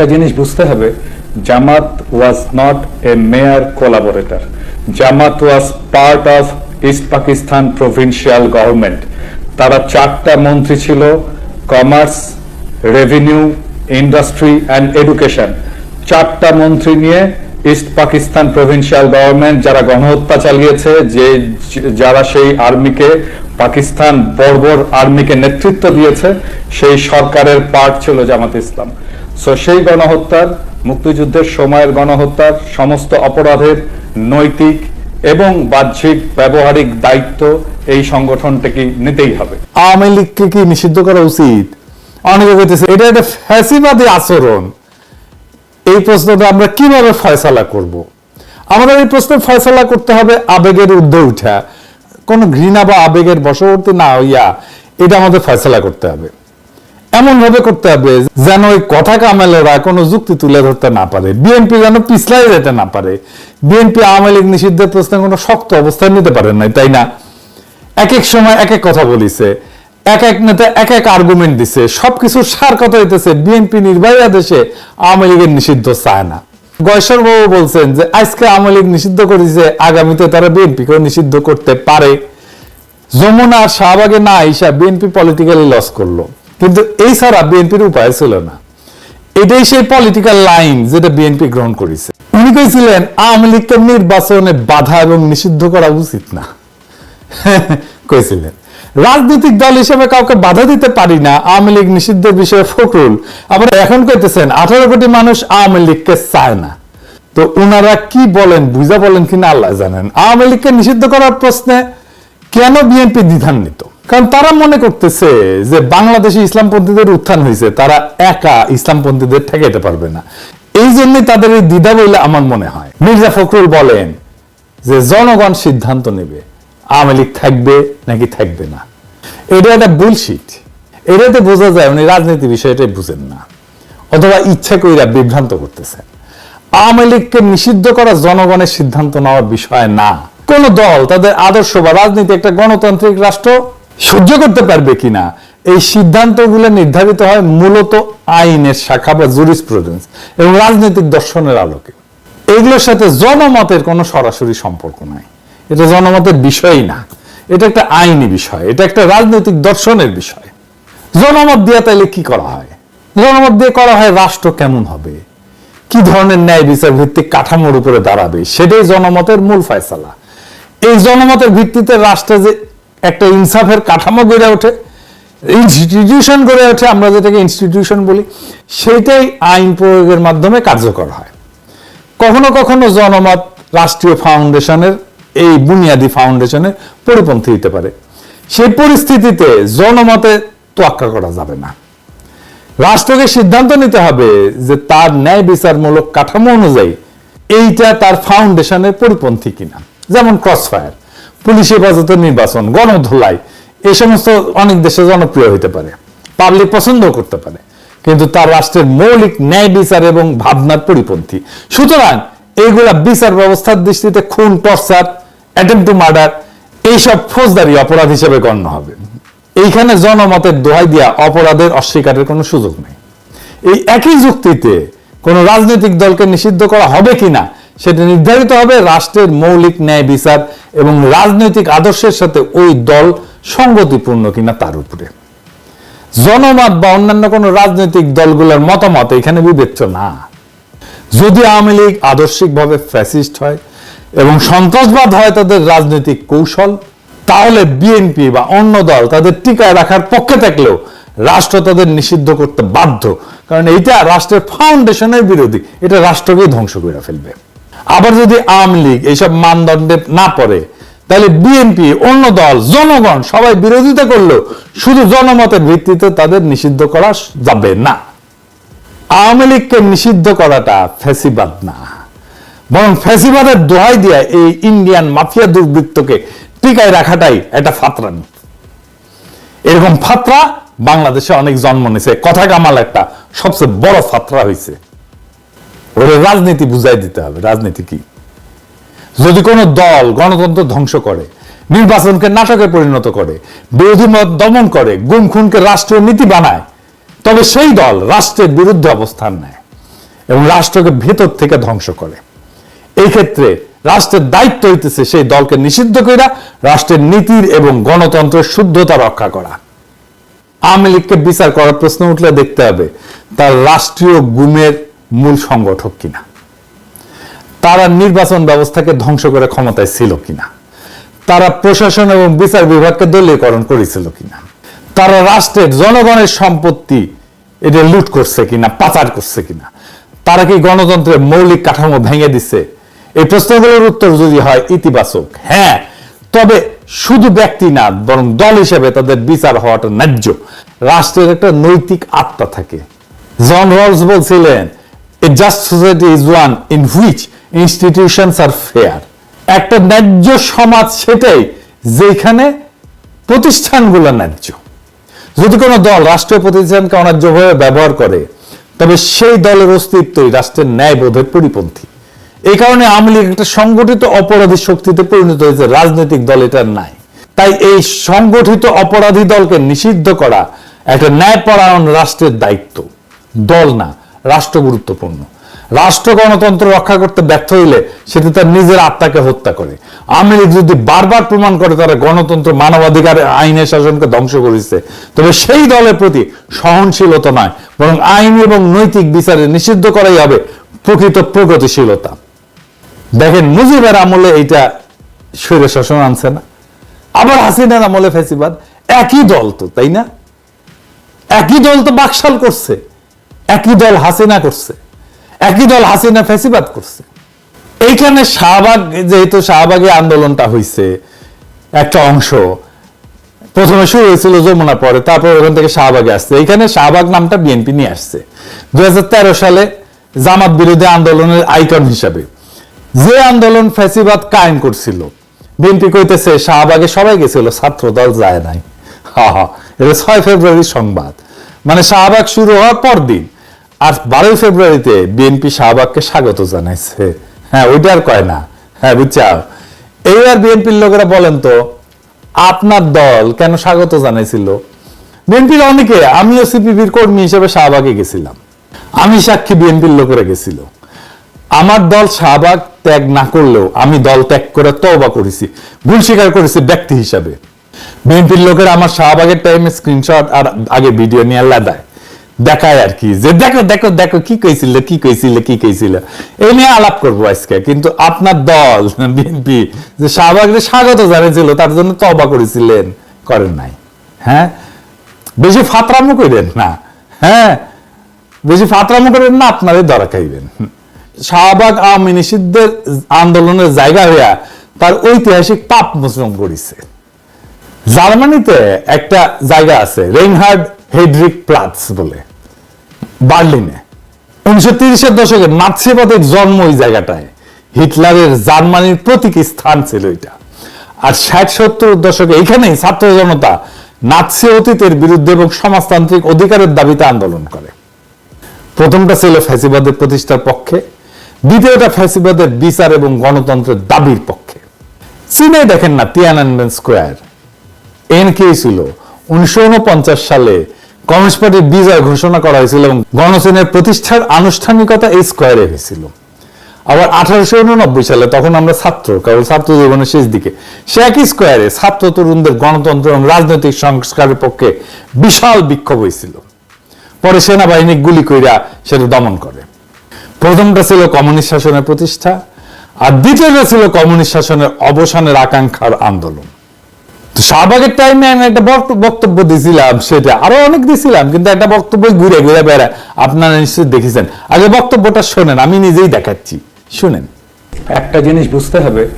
একটা জিনিস বুঝতে হবে, Jamaat was not a mere collaborator Jamaat was part of East Pakistan provincial government তারা চারটা মন্ত্রী ছিল commerce revenue industry and education চারটা মন্ত্রী নিয়ে ইস্ট পাকিস্তান প্রভিন্সিয়াল গভর্নমেন্ট যারা গণহত্যা চালিয়েছে, যে যারা সেই আর্মিকে পাকিস্তান বর্বর আর্মিকে নেতৃত্ব দিয়েছে, সেই সরকারের পার্ট ছিল জামাত ইসলাম। সো সেই গণহত্যার, মুক্তিযুদ্ধের সময়ের গণহত্যার সমস্ত অপরাধের নৈতিক এবং বাহ্যিক ব্যবহারিক দায়িত্ব এই সংগঠনটাকে নিতেই হবে। আওয়ামী লীগকে কি নিষিদ্ধ করা উচিত? অনেকে বলতেছে, এটা একটা ফ্যাসিবাদী আচরণ। এই প্রশ্নটা আমরা কীভাবে ফয়সালা করব। আমাদের এই প্রশ্ন ফয়সালা করতে হবে আবেগের ঊর্ধ্বে উঠা। কোন ঘৃণা বা আবেগের বশবর্তী না হইয়া এটা আমাদের ফয়সালা করতে হবে। এমন ভাবে করতে হবে যেন ওই কথা কামেলেরা কোনো যুক্তি তুলে ধরতে না পারে। বিএনপি যেন পিছলাই যেতে না পারে। বিএনপি আওয়ামী লীগ নিষিদ্ধের প্রশ্নে কোনো শক্ত অবস্থান নিতে পারেন নাই, তাই না? এক এক সময় এক এক কথা বলিছে এক এক নেতা এক এক আর্গুমেন্ট দিছে সবকিছুর সার কথা হইতেছে, বিএনপি নির্বাহী আদেশে আওয়ামী লীগের নিষিদ্ধ চায় না। গয়েশ্বর বাবু বলছেন যে, আজকে আওয়ামী লীগ নিষিদ্ধ করেছে, আগামীতে তারা বিএনপিকেও নিষিদ্ধ করতে পারে। যমুনা আর শাহবাগে না আইসা বিএনপি পলিটিক্যালি লস করল। কিন্তু এই ছাড়া বিএনপির উপায় ছিল না। এটাই সেই পলিটিক্যাল লাইন যেটা বিএনপি গ্রহণ করেছে। উনি কইছিলেন, আওয়ামী লীগকে নির্বাচনে বাধা এবং নিষিদ্ধ করা উচিত না। কইছিলেন। রাজনৈতিক দল হিসেবে কাউকে বাধা দিতে পারি না, আওয়ামী লীগ নিষিদ্ধের বিষয়ে ফখরুল। আবার এখন কইতেছেন, আঠারো কোটি মানুষ আওয়ামী লীগকে চায় না। তো উনারা কি বলেন, বুঝা বলেন কিনা আল্লাহ জানেন। আওয়ামী লীগকে নিষিদ্ধ করার প্রশ্নে কেন বিএনপি দ্বিধান্বিত? কারণ তারা মনে করতেছে যে বাংলাদেশে ইসলামপন্থীদের উত্থান হয়েছে, তারা একা ইসলামপন্থীদের ঠেকাইতে পারবে না। এই জন্যই তাদের এই দ্বিধা বলে আমার মনে হয়। মির্জা ফখরুল বলেন যে জনগণ সিদ্ধান্ত নেবে, আওয়ামী লীগ থাকবে নাকি থাকবে না। এটা একটা বুলশিট এটাতে বোঝা যায় উনি রাজনীতি বিষয়টাই বুঝেন না, অথবা ইচ্ছা কইরা বিভ্রান্ত করতেছেন। আওয়ামী লীগকে নিষিদ্ধ করা জনগণের সিদ্ধান্ত নেওয়ার বিষয় না। কোন দল, তাদের আদর্শ বা রাজনীতি একটা গণতান্ত্রিক রাষ্ট্র সহ্য করতে পারবে কিনা? এই সিদ্ধান্তগুলো নির্ধারিত হয় মূলত আইনের শাখা বা জুরিসপ্রুডেন্স এবং রাজনৈতিক দর্শনের আলোকে। এগুলোর সাথে জনমতের কোনো সরাসরি সম্পর্ক নাই। এটা জনমতের বিষয়ই না। এটা একটা আইনি বিষয়। এটা একটা রাজনৈতিক দর্শনের বিষয়। জনমত দিয়ে তাইলে কি করা হয়? জনমত দিয়ে করা হয় রাষ্ট্র কেমন হবে? কি ধরনের ন্যায় বিচার ভিত্তিক কাঠামোর উপরে দাঁড়াবে? সেটাই জনমতের মূল ফয়সালা। এই জনমতের ভিত্তিতে রাষ্ট্রে যে একটা ইনসাফের কাঠামো গড়ে ওঠে। ইনস্টিটিউশন গড়ে ওঠে, আমরা যেটাকে ইনস্টিটিউশন বলি সেটাই আইন প্রয়োগের মাধ্যমে কার্যকর হয়। কখনো কখনো জনমত রাষ্ট্রীয় ফাউন্ডেশনের, এই বুনিয়াদী ফাউন্ডেশনের পরিপন্থী হতে পারে। সেই পরিস্থিতিতে জনমতে তোয়াক্কা করা যাবে না। রাষ্ট্রকে সিদ্ধান্ত নিতে হবে যে তার ন্যায় বিচারমূলক কাঠামো অনুযায়ী এইটা তার ফাউন্ডেশনের পরিপন্থী কিনা। যেমন ক্রসফায়ার পুলিশ হেফাজতের নির্বাচন, গণধোলাই এই সমস্ত অনেক দেশে জনপ্রিয় হতে পারে পাবলিক পছন্দ করতে পারে, কিন্তু তার রাষ্ট্রের মৌলিক ন্যায় বিচার এবং ভাবনার পরিপন্থী। সুতরাং এইগুলা বিচার ব্যবস্থার দৃষ্টিতে খুন, টর্চার অ্যাটেম্প টু মার্ডার এইসব ফৌজদারি অপরাধ হিসেবে গণ্য হবে। এইখানে জনমতের দোহাই দিয়া অপরাধের অস্বীকারের কোনো সুযোগ নেই। এই একই যুক্তিতে কোন রাজনৈতিক দলকে নিষিদ্ধ করা হবে কিনা সেটা নির্ধারিত হবে রাষ্ট্রের মৌলিক ন্যায় বিচার এবং রাজনৈতিক আদর্শের সাথে ওই দল সঙ্গতিপূর্ণ কিনা তার উপরে। জনমত বা অন্যান্য কোন রাজনৈতিক দলগুলোর মতামত এখানে বিবেচ্য না। যদি আওয়ামী লীগ আদর্শিকভাবে ফ্যাসিস্ট হয় এবং সন্ত্রাসবাদ হয় তাদের রাজনৈতিক কৌশল, তাহলে বিএনপি বা অন্য দল তাদের টিকায় রাখার পক্ষে থাকলেও রাষ্ট্র তাদের নিষিদ্ধ করতে বাধ্য। কারণ এইটা রাষ্ট্রের ফাউন্ডেশনের বিরোধী। এটা রাষ্ট্রকেই ধ্বংস করে ফেলবে। আবার যদি আওয়ামী লীগ এইসব মানদণ্ডে না পড়ে, তাহলে বিএনপি, অন্য দল, জনগণ সবাই বিরোধিতা করলেও শুধু জনমতের ভিত্তিতে তাদের নিষিদ্ধ করা যাবে না। আওয়ামী লীগকে নিষিদ্ধ করাটা ফ্যাসিবাদ না। বরং ফ্যাসিবাদের দোহাই দিয়ে এই ইন্ডিয়ান মাফিয়া দুর্বৃত্তকে টিকায় রাখাটাই একটা ফাতরানি এরকম ফাতরা বাংলাদেশে অনেক জন্ম নিছে। কথা কামাল একটা সবচেয়ে বড় ফাতরা হয়েছে ওরে রাজনীতি বুঝাই দিতে হবে। রাজনীতি কি? যদি কোনো দল গণতন্ত্র ধ্বংস করে, নির্বাচনকে নাটকে পরিণত করে, বিরোধী মত দমন করে গুম খুনকে রাষ্ট্রীয় নীতি বানায়, তবে সেই দল রাষ্ট্রের বিরুদ্ধে অবস্থান নেয় এবং রাষ্ট্রকে ভেতর থেকে ধ্বংস করে। এই ক্ষেত্রে রাষ্ট্রের দায়িত্ব হইতেছে সেই দলকে নিষিদ্ধ করা রাষ্ট্রের নীতির এবং গণতন্ত্রের শুদ্ধতা রক্ষা করা। আওয়ামী লীগকে বিচার করার প্রশ্ন উঠলে দেখতে হবে, তার রাষ্ট্রীয় গুমের মূল সংগঠক কিনা? তারা নির্বাচন ব্যবস্থাকে ধ্বংস করে ক্ষমতায় ছিল কিনা? তারা প্রশাসন এবং বিচার বিভাগকে দলীয়করণ করেছিল কিনা? তারা রাষ্ট্রের জনগণের সম্পত্তি এটা লুট করছে কিনা, পাচার করছে কিনা? তারা কি গণতন্ত্রের মৌলিক কাঠামো ভেঙে দিছে? এই প্রশ্নগুলোর উত্তর যদি হয় ইতিবাচক হ্যাঁ। তবে শুধু ব্যক্তি না, বরং দল হিসেবে তাদের বিচার হওয়াটা ন্যায্য। রাষ্ট্রের একটা নৈতিক আত্মা থাকে। জন রলস বলছিলেন a just society is one in which institutions are fair একটা ন্যায্য সমাজ সেটাই যেখানে প্রতিষ্ঠানগুলো ন্যায্য। যদি কোনো দল রাষ্ট্রীয় প্রতিষ্ঠানকে অন্যায্যভাবে ব্যবহার করে, তবে সেই দলের অস্তিত্বই রাষ্ট্রের ন্যায়বোধের পরিপন্থী। এই কারণে আওয়ামী লীগ একটা সংগঠিত অপরাধী শক্তিতে পরিণত হয়েছে, রাজনৈতিক দল এটার নাই। তাই এই সংগঠিত অপরাধী দলকে নিষিদ্ধ করা একটা ন্যায়পরায়ণ রাষ্ট্রের দায়িত্ব। দল না। রাষ্ট্র গুরুত্বপূর্ণ। রাষ্ট্র গণতন্ত্র রক্ষা করতে ব্যর্থ হইলে সেটা তার নিজের আত্মাকে হত্যা করে। আওয়ামী যদি বারবার প্রমাণ করে তারা গণতন্ত্র, মানবাধিকার আইনের শাসনকে ধ্বংস করেছে, তবে সেই দলের প্রতি সহনশীলতা নয়, বরং আইন এবং নৈতিক বিচারে নিষিদ্ধ করাই হবে প্রকৃত প্রগতিশীলতা। দেখেন মুজিবের আমলে এইটা স্বৈর শাসন আনছে না। আবার হাসিনার আমলে ফেসিবাদ একই দল তো, তাই না? একই দল তো বাকশাল করছে। একই দল হাসিনা করছে, একই দল হাসিনা ফেসিবাদ করছে। এইখানে শাহবাগ, যেহেতু শাহবাগে আন্দোলনটা হয়েছে একটা অংশ, প্রথমে শুরু হয়েছিল যমুনা, পরে তারপর ওখান থেকে শাহবাগে আসছে। এইখানে শাহবাগ নামটা বিএনপি নিয়ে আসছে। দুই সালে জামাত বিরোধী আন্দোলনের আইকন হিসাবে। যে আন্দোলন ফ্যাসিবাদ কায়েম করছিল বিএনপি কইতেছে শাহবাগে সবাই গেছিল ছাত্র দল যায় নাই। হা হা এটা ছয় ফেব্রুয়ারির সংবাদ। মানে শাহবাগ শুরু হওয়ার পর দিন আর বারোই ফেব্রুয়ারিতে বিএনপি শাহবাগকে স্বাগত জানাইছে। হ্যাঁ ওইটা আর কয় না। হ্যাঁ বুঝছাও? এইবার বিএনপির লোকেরা বলেন তো, আপনার দল কেন স্বাগত জানাইছিল? বিএনপির অনেকে, আমিও সিপিবির কর্মী হিসেবে শাহবাগে গেছিলাম। আমি সাক্ষী বিএনপির লোকেরা গেছিল। আমার দল শাহবাগ ত্যাগ না করলেও আমি দল ত্যাগ করে তওবা করেছি, ভুল স্বীকার করেছি ব্যক্তি হিসাবে। বিএনপির লোকেরা আমার শাহবাগের টাইমে স্ক্রিনশট আর আগে ভিডিও নিয়ে লাদায়। দেখায় আর কি, যে দেখো দেখো দেখো, কি কইছিল কি কইছিল কি কইছিল। এই নিয়ে আলাপ করব আজকে, কিন্তু আপনার দল, বিএনপি, যে শাহবাগের স্বাগত জানিয়েছিল তার জন্য তবা করেছিলেন, করেন নাই। হ্যাঁ? বেশি ফাতরামো করেন না। হ্যাঁ? বেশি ফাতরামো করেন না, আপনারই ধরা খাইবেন। শাহবাগ আওয়ামী নিষিদ্ধের আন্দোলনের জায়গা হইয়া তার ঐতিহাসিক পাপ মোচন করেছে। জার্মানিতে একটা জায়গা আছে রেইনহার্ড হেডরিক প্লাটস বলে। বার্লিনে। উনিশশো তিরিশের দশকে নাৎসিবাদের জন্ম ওই জায়গাটায়। হিটলারের জার্মানির প্রতীক স্থান ছিল এটা। আর ষাট সত্তর দশকে এখানেই ছাত্র জনতা নাৎসি অতীতের বিরুদ্ধে এবং সমাজতান্ত্রিক অধিকারের দাবিতে আন্দোলন করে। প্রথমটা ছিল ফ্যাসিবাদের প্রতিষ্ঠার পক্ষে, দ্বিতীয়টা ফ্যাসিবাদের বিচার এবং গণতন্ত্রের দাবির পক্ষে। চীনে দেখেন না তিয়ানানমেন স্কোয়ার। এন কে ছিল। উনিশশো সালে কমিউনিস্ট পার্টির বিজয় ঘোষণা করা হয়েছিল এবং গণচীনের প্রতিষ্ঠার আনুষ্ঠানিকতা এই স্কোয়ারে হয়েছিল। আবার আঠারোশো উননব্বই সালে তখন আমরা ছাত্র কারণ ছাত্র জীবনের শেষ দিকে। সে একই স্কোয়ারে ছাত্র তরুণদের গণতন্ত্র এবং রাজনৈতিক সংস্কারের পক্ষে বিশাল বিক্ষোভ হয়েছিল। পরে সেনাবাহিনী গুলি কইরা সেটা দমন করে। প্রথমটা ছিল কমিউনিস্ট শাসনের প্রতিষ্ঠা, আর দ্বিতীয়টা ছিল কমিউনিস্ট শাসনের অবসানের আকাঙ্ক্ষার আন্দোলন। তো টাইমে আমি একটা বক্ত- বক্তব্য দিছিলাম, সেটা আরও অনেক দিছিলাম, কিন্তু একটা বক্তব্য ঘুরে ঘুরে বেড়া, আপনারা নিশ্চয়ই দেখেছেন। আগে বক্তব্যটা শোনেন, আমি নিজেই দেখাচ্ছি। শুনেন। একটা জিনিস বুঝতে হবে,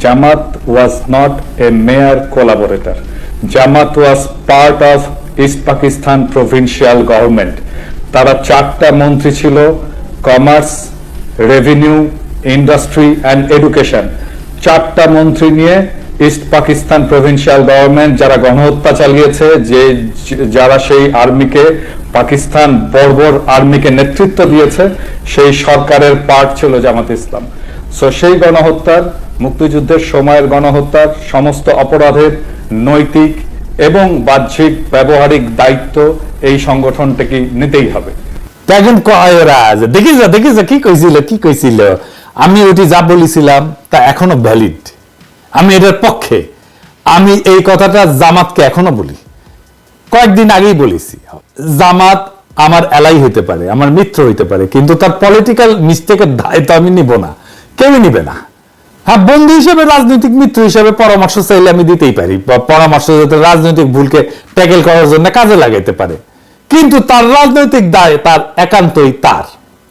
Jamaat was not a mere collaborator Jamaat was part of East Pakistan provincial government তারা চারটা মন্ত্রী ছিল commerce revenue industry and education চারটা মন্ত্রী নিয়ে ইস্ট পাকিস্তান প্রভিন্সিয়াল গভর্নমেন্ট যারা গণহত্যা চালিয়েছে, যে যারা সেই আর্মিকে পাকিস্তান বর্বর আর্মিকে নেতৃত্ব দিয়েছে, সেই সরকারের পার্ট ছিল জামাত ইসলাম। সো সেই গণহত্যার, মুক্তিযুদ্ধের সময়ের গণহত্যার সমস্ত অপরাধের নৈতিক এবং বাহ্যিক ব্যবহারিক দায়িত্ব এই সংগঠনটাকে নিতেই হবে। তা এখন কয় ওরা দেখিস দেখিস কি কইছিল কি কইছিল? আমি ওটি যা বলেছিলাম তা এখনও ভ্যালিড আমি এটার পক্ষে। আমি এই কথাটা জামাতকে এখনও বলি। কয়েকদিন আগেই বলেছি, জামাত আমার এলাই হইতে পারে, আমার মিত্র হইতে পারে, কিন্তু তার পলিটিক্যাল মিস্টেকের দায় তো আমি নিব না। কেউই নিবে না। হ্যাঁ বন্ধু হিসেবে, রাজনৈতিক মিত্র হিসেবে পরামর্শ চাইলে আমি দিতেই পারি। পরামর্শ যাতে রাজনৈতিক ভুলকে ট্যাকেল করার জন্য কাজে লাগাইতে পারে। কিন্তু তার রাজনৈতিক দায় তার একান্তই তার,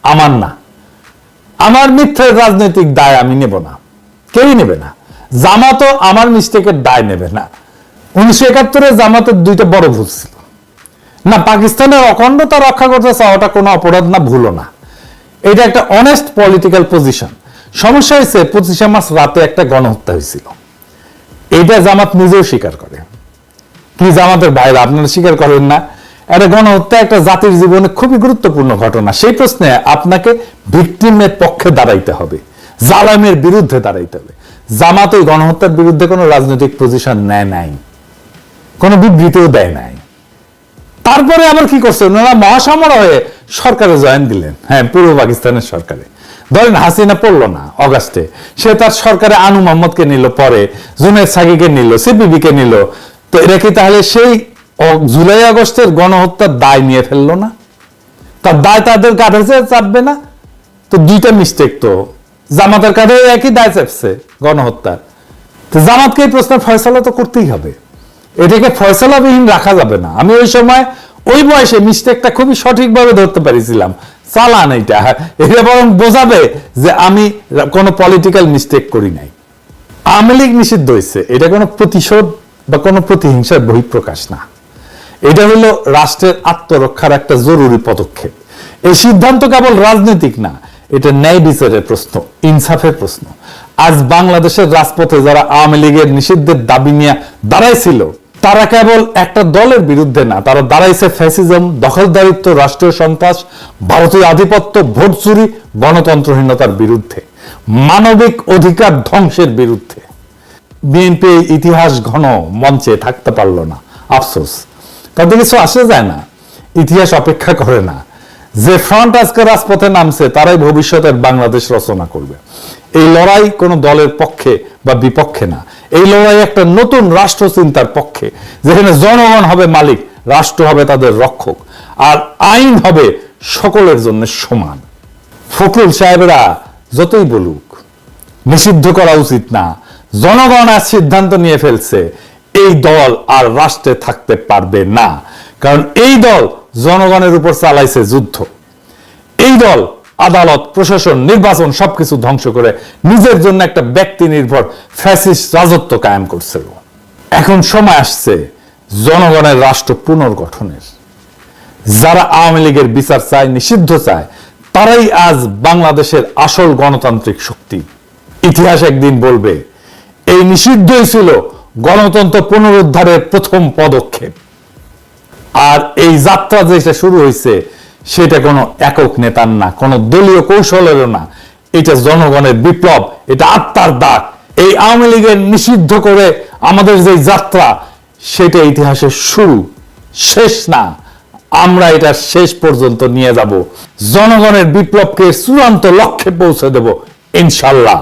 আমার না। আমার মিত্রের রাজনৈতিক দায় আমি নেব না। কেউই নেবে না। জামাতও আমার মিস্টেকের দায় নেবে, না। উনিশশো একাত্তরে জামাতের দুইটা বড় ভুল ছিল। না, পাকিস্তানের অখণ্ডতা রক্ষা করতে চাওয়াটা কোনো অপরাধ না ভুলো না। এটা একটা অনেস্ট পলিটিক্যাল পজিশন সমস্যা হয়েছে, পঁচিশে মাস রাতে একটা গণহত্যা হয়েছিল। এইটা জামাত নিজেও স্বীকার করে। কি জামাতের ভাইরা, আপনারা স্বীকার করেন না? একটা গণহত্যা একটা জাতির জীবনে খুবই গুরুত্বপূর্ণ ঘটনা। সেই প্রশ্নে আপনাকে ভিকটিমের পক্ষে দাঁড়াইতে হবে, জালামের বিরুদ্ধে দাঁড়াইতে হবে। জামাত ওই গণহত্যার বিরুদ্ধে কোনো রাজনৈতিক পজিশন নেয় নাই, কোনো বিবৃতিও দেয় নাই। তারপরে আবার কি করছে? ওনারা মহাসমর হয়ে সরকারে জয়েন দিলেন। হ্যাঁ পূর্ব পাকিস্তানের সরকারে। ধরেন হাসিনা পড়ল না অগাস্টে। সে তার সরকারে আনু মোহাম্মদকে নিল পরে জুনায়দ সাকিকে নিল সিপিবি কে নিল। তো এরা কি তাহলে সেই জুলাই আগস্টের গণহত্যার দায় নিয়ে ফেলল না? তার দায় তাদের কাঁধে চাপবে না? তো দুইটা মিস্টেক তো জামাতের কাঁধে একই দায় চাপছে গণহত্যার। জামাতকে এই প্রশ্নের ফয়সলা তো করতেই হবে। এটাকে ফয়সলাবিহীন রাখা যাবে না। আমি ওই সময় ওই বয়সে মিস্টেকটা খুবই সঠিকভাবে ধরতে পারিছিলাম। চালান এটা এটা বরং বোঝাবে যে আমি কোনো পলিটিক্যাল মিস্টেক করি নাই। আওয়ামী লীগ নিষিদ্ধ হয়েছে। এটা কোনো প্রতিশোধ বা কোনো প্রতিহিংসার বহিঃপ্রকাশ না। এটা হলো রাষ্ট্রের আত্মরক্ষার একটা জরুরি পদক্ষেপ। এই সিদ্ধান্ত কেবল রাজনৈতিক না। এটা ন্যায় বিচারের প্রশ্ন, ইনসাফের প্রশ্ন। আজ বাংলাদেশের রাজপথে যারা আওয়ামী লীগের নিষিদ্ধের দাবি নিয়ে দাঁড়াইছিল, তারা কেবল একটা দলের বিরুদ্ধে না, তারা দাঁড়াইছে ফ্যাসিজম, দখলদারিত্ব, রাষ্ট্রীয় সন্ত্রাস, ভারতীয় আধিপত্য, ভোট চুরি, গণতন্ত্রহীনতার বিরুদ্ধে, মানবিক অধিকার ধ্বংসের বিরুদ্ধে। বিএনপি ইতিহাস ঘন মঞ্চে থাকতে পারল না, আফসোস। তাদের কিছু আসে যায় না, ইতিহাস অপেক্ষা করে না। যে ফ্রন্ট আজকে রাজপথে নামছে, তারাই ভবিষ্যতের বাংলাদেশ রচনা করবে। এই লড়াই কোনো দলের পক্ষে বা বিপক্ষে না। এই লড়াই একটা নতুন রাষ্ট্র চিন্তার পক্ষে, যেখানে জনগণ হবে মালিক, রাষ্ট্র হবে তাদের রক্ষক, আর আইন হবে সকলের জন্য সমান। ফখরুল সাহেবরা যতই বলুক, নিষিদ্ধ করা উচিত না। জনগণ আজ সিদ্ধান্ত নিয়ে ফেলছে, এই দল আর রাষ্ট্রে থাকতে পারবে না। কারণ এই দল জনগণের উপর চালাইছে যুদ্ধ। এই দল, আদালত, প্রশাসন, নির্বাচন সবকিছু ধ্বংস করে নিজের জন্য একটা ব্যক্তি নির্ভর ফ্যাসিস্ট রাজত্ব কায়েম করছিল এখন সময় আসছে জনগণের রাষ্ট্র পুনর্গঠনের। যারা আওয়ামী লীগের বিচার চায়, নিষিদ্ধ চায়, তারাই আজ বাংলাদেশের আসল গণতান্ত্রিক শক্তি। ইতিহাস একদিন বলবে, এই নিষিদ্ধই ছিল গণতন্ত্র পুনরুদ্ধারের প্রথম পদক্ষেপ। আর এই যাত্রা যেটা শুরু হয়েছে সেটা কোনো একক নেতার না, কোনো দলীয় কৌশলেরও না। এটা জনগণের বিপ্লব, এটা আত্মার দাগ। এই আওয়ামী লীগের নিষিদ্ধ করে আমাদের যে যাত্রা, সেটা ইতিহাসের শুরু, শেষ না। আমরা এটা শেষ পর্যন্ত নিয়ে যাব। জনগণের বিপ্লবকে চূড়ান্ত লক্ষ্যে পৌঁছে দেব, ইনশাল্লাহ।